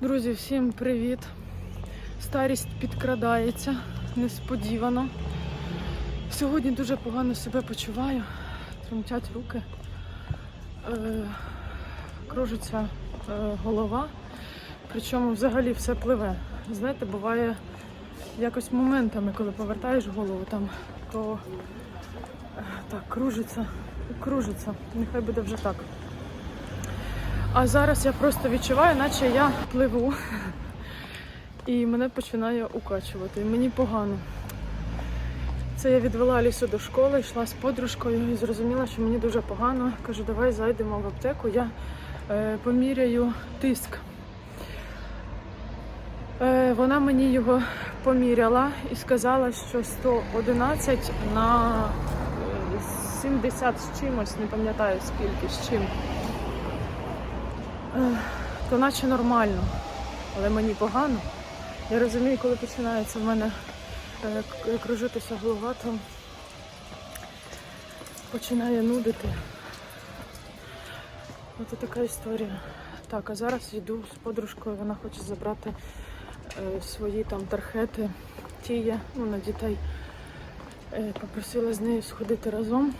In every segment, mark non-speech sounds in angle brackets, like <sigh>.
Друзі, всім привіт! Старість підкрадається несподівано. Сьогодні дуже погано себе почуваю, тремтять руки, е, кружиться е, голова, причому взагалі все пливе. Знаєте, буває якось моментами, коли повертаєш голову, там то е, так кружиться, кружиться. Нехай буде вже так. А зараз я просто відчуваю, наче я пливу. І мене починає укачувати. Мені погано. Це я відвела Алісу до школи, йшла з подружкою і зрозуміла, що мені дуже погано. Кажу, давай зайдемо в аптеку, я е, поміряю тиск. Е, вона мені його поміряла і сказала, що 111 на е, 70 з чимось, не пам'ятаю скільки з чим. То наче нормально, але мені погано. Я розумію, коли починається в мене е, кружитися голова, то починає нудити. Ось така історія. Так, а зараз йду з подружкою, вона хоче забрати е, свої там тархети, тіє, ну, на дітей. Е, попросила з нею сходити разом.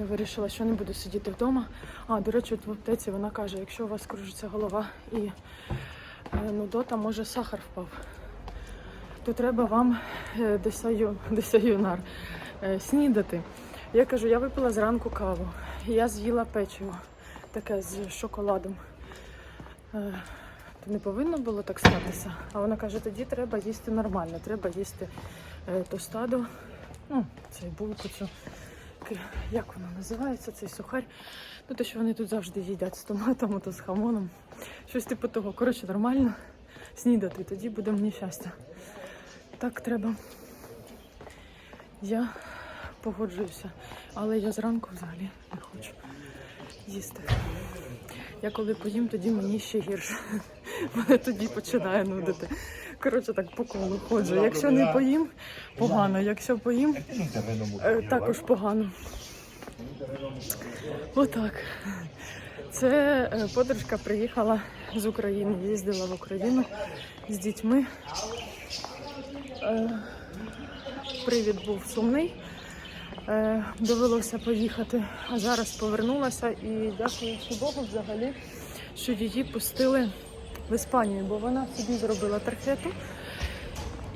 Я вирішила, що не буду сидіти вдома. А, до речі, от в аптеці вона каже, якщо у вас кружиться голова і е, нудота, може сахар впав, то треба вам е, десаю, <laughs> десаюнар е, снідати. Я кажу, я випила зранку каву, і я з'їла печиво таке з шоколадом. Не повинно було так статися. А вона каже, тоді треба їсти нормально, треба їсти тостаду, ну, цей булку цю як воно називається, цей сухарь. Ну, те, що вони тут завжди їдять з томатом, то з хамоном. Щось типу того. Коротше, нормально снідати, тоді буде мені щастя. Так треба. Я погоджуюся, але я зранку взагалі не хочу їсти. Я коли поїм, тоді мені ще гірше. Мене тоді починає нудити. Коротше, так по колу ходжу. Якщо не поїм, погано. Якщо поїм, Е, Також погано. Отак. Це е, подружка приїхала з України, їздила в Україну з дітьми. Е, Привід був сумний. Довелося поїхати, а зараз повернулася і дякуючи Богу взагалі, що її пустили в Іспанію, бо вона собі зробила тархету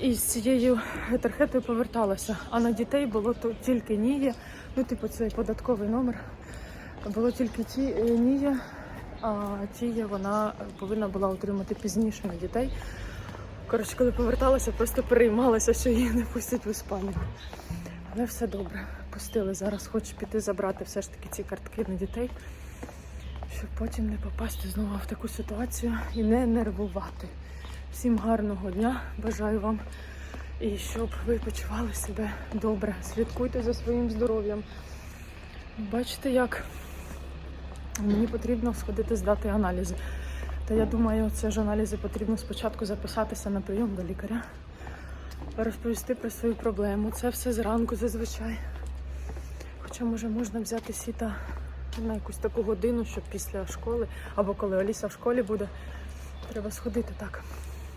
і з цією тархетою поверталася. А на дітей було то тільки ніє, ну типу цей податковий номер. Було тільки ті е, ніє, а тіє вона повинна була отримати пізніше на дітей. Коротше, коли поверталася, просто переймалася, що її не пустять в Іспанію. Але все добре. Пустили. Зараз хочу піти забрати все ж таки ці картки на дітей, щоб потім не попасти знову в таку ситуацію і не нервувати. Всім гарного дня, бажаю вам. І щоб ви почували себе добре. Слідкуйте за своїм здоров'ям. Бачите, як мені потрібно сходити здати аналізи. Та я думаю, це ж аналізи потрібно спочатку записатися на прийом до лікаря, розповісти про свою проблему. Це все зранку зазвичай. Хоча, може, можна взяти сіта на якусь таку годину, щоб після школи, або коли Аліса в школі буде, треба сходити так.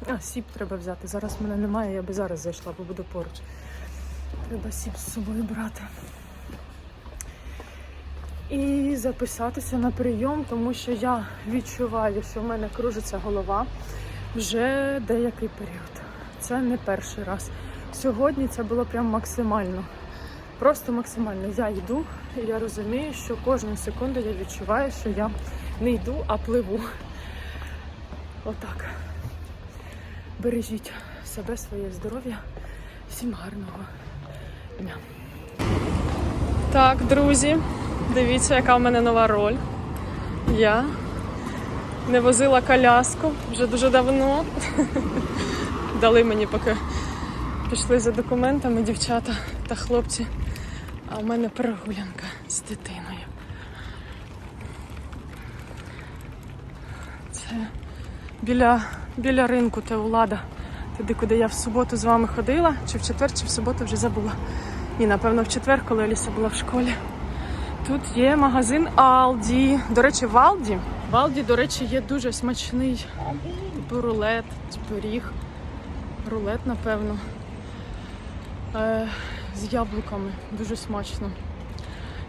А, сіп треба взяти. Зараз мене немає, я би зараз зайшла, бо буду поруч. Треба сіп з собою брати. І записатися на прийом, тому що я відчуваю, що в мене кружиться голова вже деякий період. Це не перший раз. Сьогодні це було прям максимально. Просто максимально. Я йду, і я розумію, що кожну секунду я відчуваю, що я не йду, а пливу. Отак. Бережіть себе, своє здоров'я. Всім гарного дня. Так, друзі, дивіться, яка в мене нова роль. Я не возила коляску вже дуже давно. Дали мені, поки пішли за документами дівчата та хлопці. А в мене прогулянка з дитиною. Це біля, біля ринку Теулада. Туди, куди я в суботу з вами ходила, чи в четвер, чи в суботу вже забула. Ні, напевно, в четвер, коли Аліса була в школі. Тут є магазин Алді. До речі, в Алді В Алді, до речі, є дуже смачний рулет, пиріг. Рулет, напевно. З яблуками. Дуже смачно.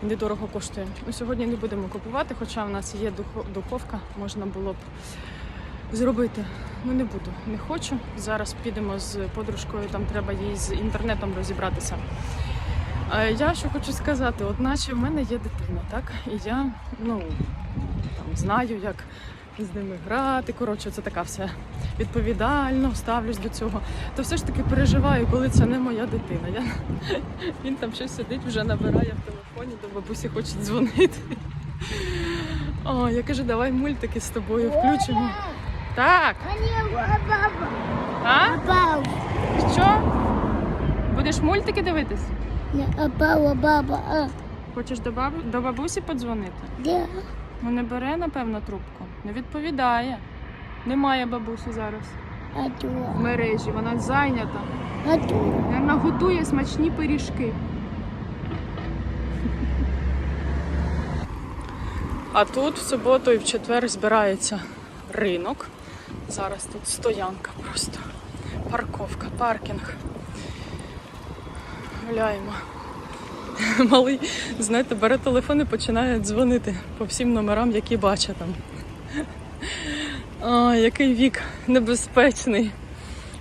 Недорого коштує. Ну, сьогодні не будемо купувати, хоча в нас є духовка, можна було б зробити. Ну не буду, не хочу. Зараз підемо з подружкою, там треба їй з інтернетом розібратися. Я що хочу сказати, от наче в мене є дитина, так? І я ну, там, знаю, як з ними грати. Коротше, це така вся відповідально, ставлюсь до цього. То все ж таки переживаю, коли це не моя дитина. Я... <laughs> Він там щось сидить, вже набирає в телефоні, до бабусі хоче дзвонити. О, я кажу, давай мультики з тобою включимо. Так, а? Що? Будеш мультики дивитись? Не баба, баба. Хочеш до, бабу... до бабусі подзвонити? де? Ну не бере, напевно, трубку. Не відповідає. Немає бабусі зараз в мережі, вона зайнята. Вона готує смачні пиріжки. А тут в суботу і в четвер збирається ринок. Зараз тут стоянка просто. Парковка, паркінг. Гуляємо. Малий, знаєте, бере телефон і починає дзвонити по всім номерам, які бачить там. А, який вік небезпечний.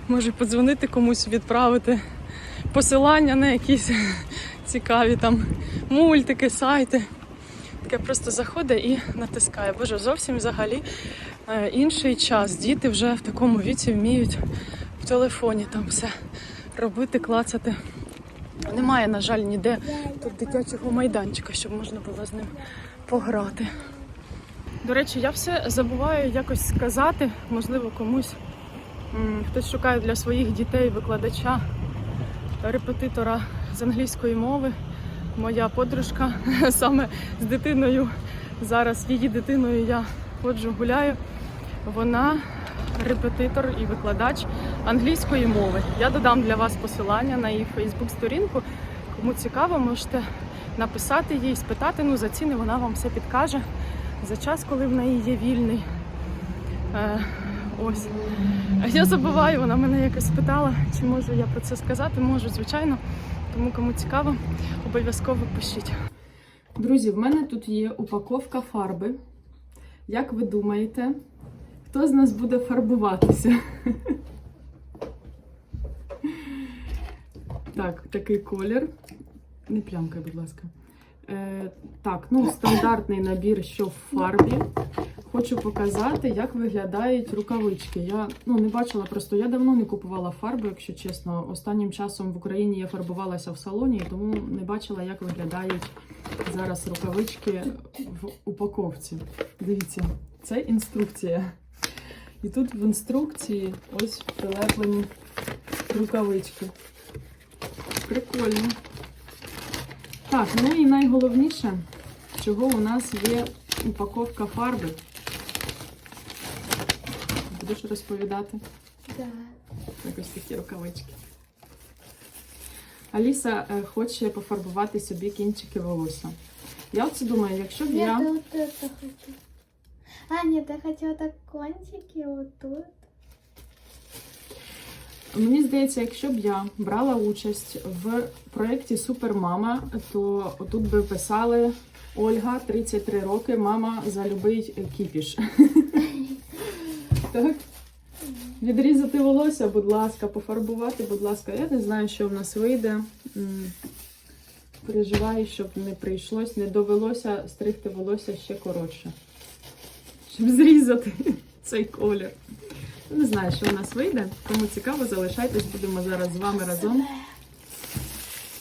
Може подзвонити комусь, відправити посилання на якісь <laughs> цікаві там мультики, сайти. Таке просто заходить і натискає. Боже, зовсім взагалі е, інший час. Діти вже в такому віці вміють в телефоні там все робити, клацати. Немає, на жаль, ніде тут дитячого майданчика, щоб можна було з ним пограти. До речі, я все забуваю якось сказати, можливо, комусь хтось шукає для своїх дітей викладача, репетитора з англійської мови. Моя подружка <laughs> саме з дитиною. Зараз її дитиною я ходжу, гуляю. Вона репетитор і викладач англійської мови. Я додам для вас посилання на її Фейсбук-сторінку. Кому цікаво, можете написати їй, спитати. Ну, за ціни вона вам все підкаже. За час, коли в неї є вільний. Е, ось. Я забуваю, вона мене якось спитала, чи можу я про це сказати. Можу, звичайно. Тому кому цікаво, обов'язково пишіть. Друзі, в мене тут є упаковка фарби. Як ви думаєте, хто з нас буде фарбуватися? Так, такий колір. Не плямкай, будь ласка. Е, так, ну стандартний набір, що в фарбі. Хочу показати, як виглядають рукавички. Я ну, не бачила просто, я давно не купувала фарбу, якщо чесно. Останнім часом в Україні я фарбувалася в салоні, тому не бачила, як виглядають зараз рукавички в упаковці. Дивіться, це інструкція. І тут в інструкції ось прилеплені рукавички. Прикольно. Так, ну і найголовніше, чого у нас є упаковка фарби. Будеш розповідати? Да. Так, ось такі рукавички. Аліса е, хоче пофарбувати собі кінчики волосся. Я оце думаю, якщо б Я я. вот это хочу. А, нет, я хотела так кончики вот тут. Мені здається, якщо б я брала участь в проєкті Супермама, то тут би писали Ольга, 33 роки, мама за любий кіпіш. Так? Відрізати волосся, будь ласка, пофарбувати, будь ласка. Я не знаю, що в нас вийде. Переживаю, щоб не прийшлось, не довелося стригти волосся ще коротше. Щоб зрізати <laughs> цей колір. Не знаю, що в нас вийде. Кому цікаво, залишайтесь, будемо зараз з вами разом.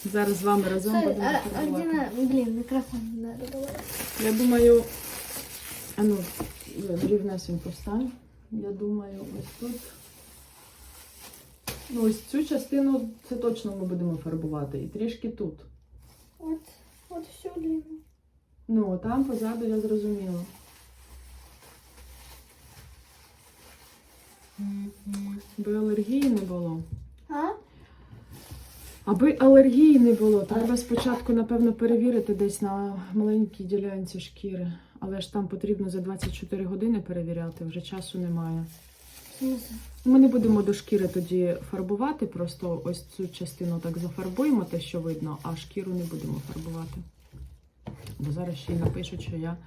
Зараз з вами разом Стой, будемо а, где на... Блин, микрофон надо было. Я думаю, а ну, рівнесенько встань. Я думаю, ось тут. Ну, ось цю частину це точно ми будемо фарбувати. І трішки тут. Вот, вот всю длину. Ну, там позаду я зрозуміла. Би алергії не було. А? Аби алергії не було, треба спочатку, напевно, перевірити десь на маленькій ділянці шкіри. Але ж там потрібно за 24 години перевіряти, вже часу немає. Ми не будемо до шкіри тоді фарбувати, просто ось цю частину так зафарбуємо, те, що видно, а шкіру не будемо фарбувати. Бо зараз ще й напишуть, що я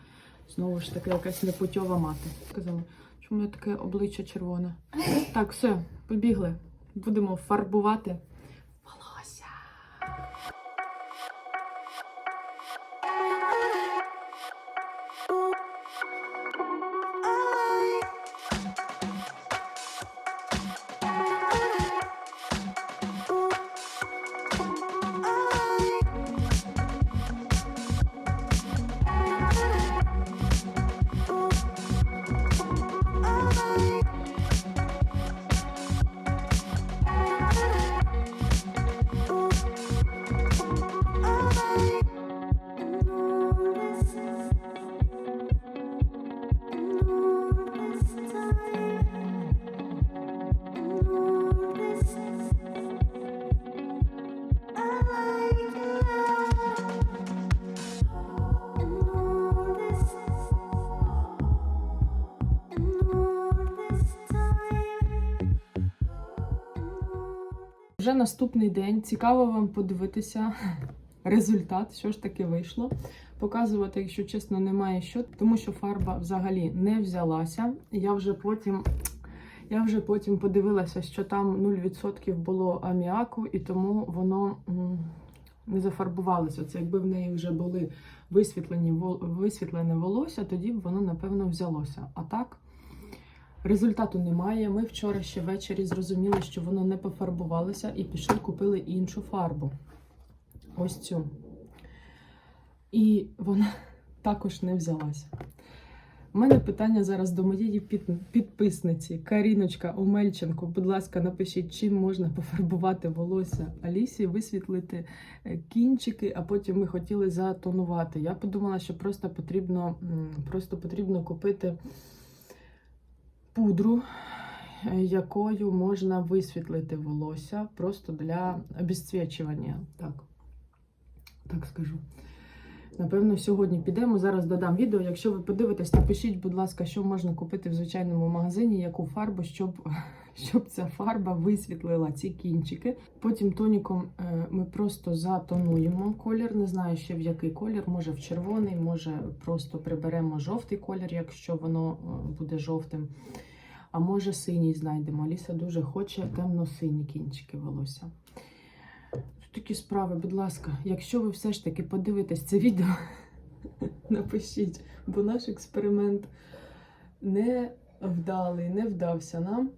знову ж таки якась непутьова мати. Сказали, у мене таке обличчя червоне? Так, все, побігли. Будемо фарбувати Вже наступний день. Цікаво вам подивитися <laughs> результат, що ж таки вийшло. Показувати, якщо чесно, немає що, тому що фарба взагалі не взялася. Я вже потім. Я вже потім подивилася, що там 0% було аміаку, і тому воно не зафарбувалося. Це якби в неї вже були висвітлені висвітлене волосся, тоді б воно напевно взялося. А так результату немає. Ми вчора ще ввечері зрозуміли, що воно не пофарбувалося, і пішли купили іншу фарбу. Ось цю. І вона <laughs> також не взялася. У мене питання зараз до моєї підписниці Каріночка Омельченко. Будь ласка, напишіть, чим можна пофарбувати волосся Алісі, висвітлити е, кінчики, а потім ми хотіли затонувати. Я подумала, що просто потрібно, просто потрібно купити пудру, якою можна висвітлити волосся просто для обесцвічування. Так, так скажу. Напевно, сьогодні підемо. Зараз додам відео. Якщо ви подивитесь, напишіть, будь ласка, що можна купити в звичайному магазині, яку фарбу, щоб, <laughs> щоб ця фарба висвітлила ці кінчики. Потім тоніком е, ми просто затонуємо колір. Не знаю ще в який колір, може в червоний, може просто приберемо жовтий колір, якщо воно е, буде жовтим. А може синій знайдемо. Аліса дуже хоче темно-сині кінчики волосся. Такі справи, будь ласка, якщо ви все ж таки подивитесь це відео, <laughs> напишіть, бо наш експеримент не вдалий, не вдався нам.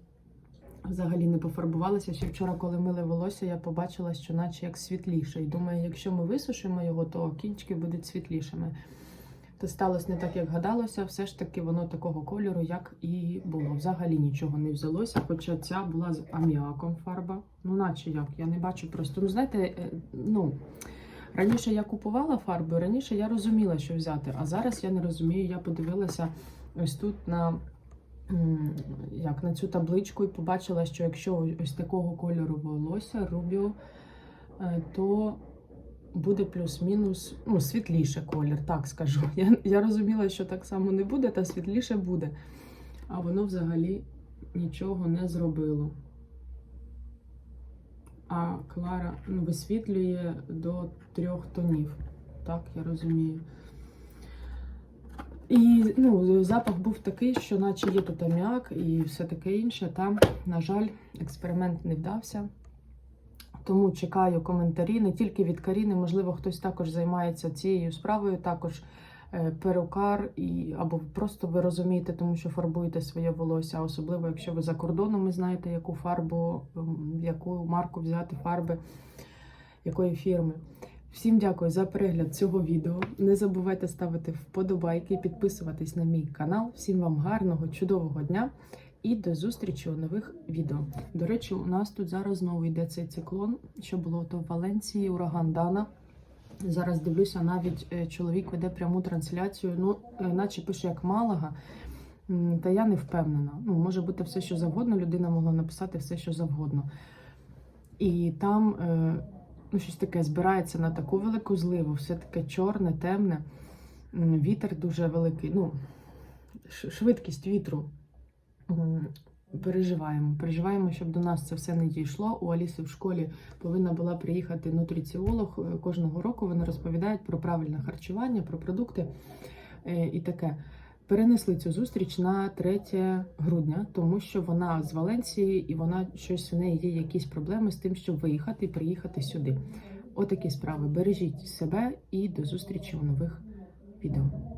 Взагалі не пофарбувалися. Ще вчора, коли мили волосся, я побачила, що наче як світліше. І думаю, якщо ми висушимо його, то кінчики будуть світлішими. Сталося не так, як гадалося, все ж таки воно такого кольору, як і було. Взагалі нічого не взялося, хоча ця була з аміаком фарба. Ну, наче як, я не бачу просто. Ну, знаєте, е, ну. Раніше я купувала фарбу, раніше я розуміла, що взяти, а зараз я не розумію. Я подивилася ось тут на, як, на цю табличку і побачила, що якщо ось такого кольору волосся, рубіо, е, то буде плюс-мінус ну, світліше колір, так скажу. <laughs> Я, я розуміла, що так само не буде, та світліше буде. А воно взагалі нічого не зробило. А Клара ну, висвітлює до трьох тонів. Так, я розумію. І ну, запах був такий, що наче є тут аміак і все таке інше. Там, на жаль, експеримент не вдався. Тому чекаю коментарі не тільки від Каріни, можливо, хтось також займається цією справою, також е, перукар, і, або просто ви розумієте, тому що фарбуєте своє волосся, особливо, якщо ви за кордоном і знаєте, яку фарбу, яку марку взяти фарби, якої фірми. Всім дякую за перегляд цього відео. Не забувайте ставити вподобайки, підписуватись на мій канал. Всім вам гарного, чудового дня і до зустрічі у нових відео. До речі, у нас тут зараз знову йде цей циклон, що було то в Валенції, ураган Дана. Зараз дивлюся, навіть е, чоловік веде пряму трансляцію. Ну, е, наче пише як Малага. Та я не впевнена. Ну, може бути все, що завгодно. Людина могла написати все, що завгодно. І там е, ну, щось таке збирається на таку велику зливу, все таке чорне, темне. Вітер дуже великий. Ну, швидкість вітру. Переживаємо. Переживаємо, щоб до нас це все не дійшло. У Аліси в школі повинна була приїхати нутриціолог. Е, Кожного року вони розповідають про правильне харчування, про продукти е, і таке. Перенесли цю зустріч на 3 грудня, тому що вона з Валенції і вона щось в неї є якісь проблеми з тим, щоб виїхати і приїхати сюди. Отакі справи. Бережіть себе і до зустрічі у нових відео.